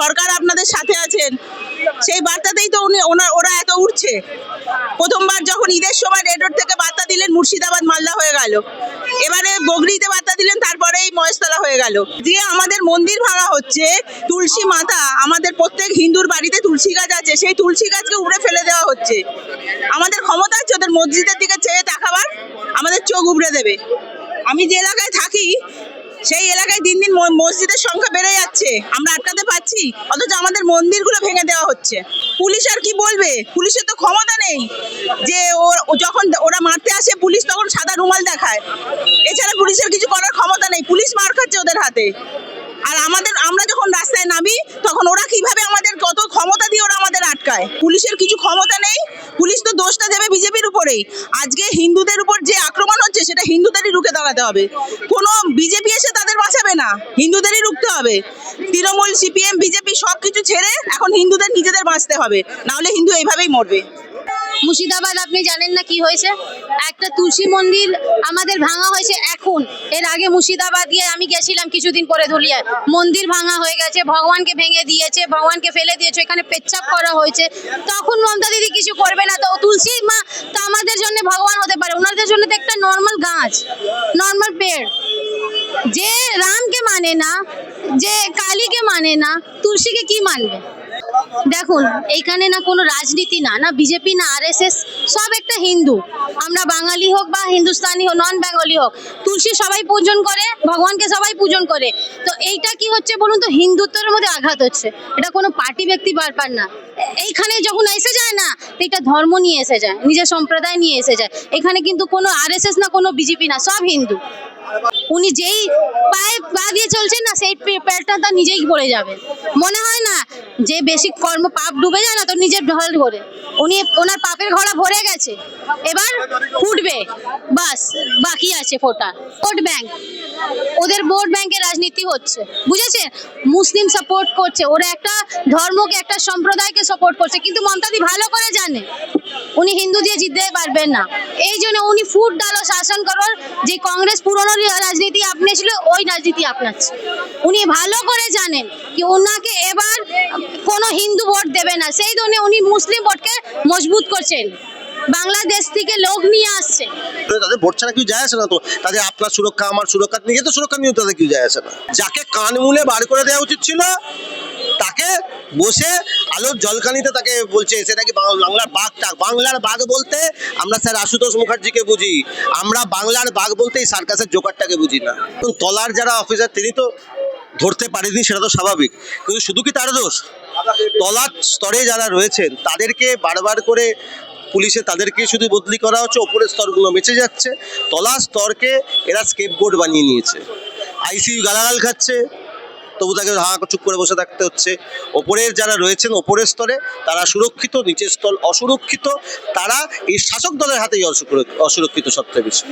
সরকার আপনাদের সাথে আছেন, সেই বার্তাতেই তো উনি ওনার ওরা এত উঠছে প্রথমবার যখন ঈদের সময় রেড রোড থেকে বার্তা দিলেন, মুর্শিদাবাদ মালদা হয়ে গেল। এবারে বগরিতে বার্তা দিলেন, তারপরেই মহেশতলা হয়ে গেল। যে আমাদের মন্দির ভাঙা হচ্ছে, তুলসী মাতা, আমাদের প্রত্যেক হিন্দুর বাড়িতে তুলসী গাছ আছে, সেই তুলসী গাছকে উপড়ে ফেলে দেওয়া হচ্ছে। আমাদের ক্ষমতা আছে ওদের মসজিদের দিকে চেয়ে তাকাবার, আমাদের চোখ উপড়ে দেবে। আমি যে এলাকায় থাকি সেই এলাকায় দিন দিন মসজিদের সংখ্যা বেড়ে যাচ্ছে। আমরা আটকাতে পারছি, অথচ আমাদের মন্দিরগুলো ভেঙে দেওয়া হচ্ছে। পুলিশ আর কি বলবে? পুলিশের তো ক্ষমতা নেই। যে যখন ওরা মারতে আসে, পুলিশ তখন সাদা রুমাল দেখায়। এছাড়া পুলিশের কিছু করার ক্ষমতা নেই। পুলিশ মার খাচ্ছে ওদের হাতে। আর আমাদের, আমরা যখন রাস্তায় নামি, তখন ওরা কীভাবে আমাদের কত ক্ষমতা দিয়ে ওরা আমাদের আটকায়? পুলিশের কিছু ক্ষমতা নেই। পুলিশ তো দোষটা দেবে বিজেপির উপরেই। আজকে হিন্দুদের উপর যে হচ্ছে, সেটা হিন্দুদেরই রুখে দাঁড়াতে হবে। কোনো বিজেপি এসে তাদের বাঁচাবে না। হিন্দুদেরই রুখতে হবে। তৃণমূল সিপিএম বিজেপি সব কিছু ছেড়ে এখন হিন্দুদের নিজেদের বাঁচতে হবে। নাহলে হিন্দু এইভাবেই মরবে। মুর্শিদাবাদ, আপনি জানেন না কি হয়েছে? একটা তুলসী মন্দির আমাদের ভাঙা হয়েছে এখন। এর আগে মুর্শিদাবাদ গিয়ে আমি গেছিলাম কিছুদিন পরে ধুলিয়ায়। মন্দির ভাঙা হয়ে গেছে, ভগবানকে ভেঙে দিয়েছে, ভগবানকে ফেলে দিয়েছে, এখানে পেচ্ছাপ করা হয়েছে। তখন মমতা দিদি কিছু করবে না, তো তুলসী মা, তো আমাদের জন্য ভগবান হতে পারে। ওনাদের জন্য তো একটা নর্মাল গাছ নর্মাল পেড়। যে রামকে মানে না, যে কালীকে মানে না, তুলসীকে কি মানবে? দেখুন, এইখানে না কোনো রাজনীতি না না বিজেপি না আরএসএস সব একটা হিন্দু। আমরা বাঙালি হোক বা হিন্দুস্তানি হোক নন বেঙ্গলি হোক, তুলসী সবাই পূজন করে, ভগবানকে সবাই পূজন করে। তো এইটা কি হচ্ছে বলুন তো? হিন্দুত্বের মধ্যে আঘাত হচ্ছে। এটা কোনো পার্টি ব্যক্তি ব্যাপার না। এইখানে যখন এসে যায় না এটা ধর্ম নিয়ে এসে যায়, নিজের সম্প্রদায় নিয়ে এসে যায়। এখানে কিন্তু কোনো আরএসএস না, কোনো বিজেপি না, সব হিন্দু। উনি যেই পায়ে পা দিয়ে চলছেন না, সেই পেটটা তার নিজেই পড়ে যাবে। মনে হয় না যে বেশি কর্ম পাপ ডুবে যায় না তো নিজের ঢল ধরে উনি ওনার পাপের ঘোড়া ভরে গেছে। এবার ফুটবে। বাস, বাকি আছে ফোটা। Vote bank. ওদের ভোট ব্যাংকের রাজনীতি হচ্ছে। বুঝেছে মুসলিম সাপোর্ট করছে। ওরা একটা ধর্মকে, একটা সম্প্রদায়কে সাপোর্ট করছে। কিন্তু মমতাদি ভালো করে জানে। উনি হিন্দু দিয়ে জিততে পারবেন না। এই জন্য উনি ফুট ডালো শাসন করার যে কংগ্রেস পুরনো রাজনীতি আপনিয়েছিল ওই রাজনীতি আপনাচ্ছে। উনি ভালো করে জানেন কি ওনাকে এবার কোনো হিন্দু ভোট দেবে না। সেই জন্য উনি মুসলিম ভোটকে মজবুত করছেন। বাংলাদেশ থেকে লোক নিয়ে আসছে। তাদের ভোট ছাড়া কেউ যায় আসে না তো? তাদের আপনার সুরক্ষা, আমার সুরক্ষা নিজে তো সুরক্ষা নিয়ে তাদের কেউ যায় আসে না। যাকে কান মুলে বার করে দেওয়া উচিত ছিল বসে আলোর জলকানিতে তাকে বলছে, সেটা কি বাংলার বাঘ টাক বাংলার বাঘ বলতে আমরা স্যার আশুতোষ মুখার্জিকে বুঝি। আমরা বাংলার বাঘ বলতে এই সার্কাসের জোকারটাকে বুঝি না। তলার যারা অফিসার তিনি তো ধরতে পারেনি, সেটা তো স্বাভাবিক। কিন্তু শুধু কি তার দোষ? তলার স্তরে যারা রয়েছেন, তাদেরকে বারবার করে পুলিশে তাদেরকে শুধু বদলি করা হচ্ছে, ওপরের স্তরগুলো বেঁচে যাচ্ছে। তলার স্তরকে এরা স্কেপ বোর্ড বানিয়ে নিয়েছে। আইসিইউ গালাগাল খাচ্ছে। তবু তাকে চুপ করে বসে থাকতে হচ্ছে। ওপরের যারা রয়েছেন, ওপরের স্তরে, তারা সুরক্ষিত, নিচের স্তর অসুরক্ষিত, তারা এই শাসক দলের হাতেই অসুর- অসুরক্ষিত সবচেয়ে বেশি।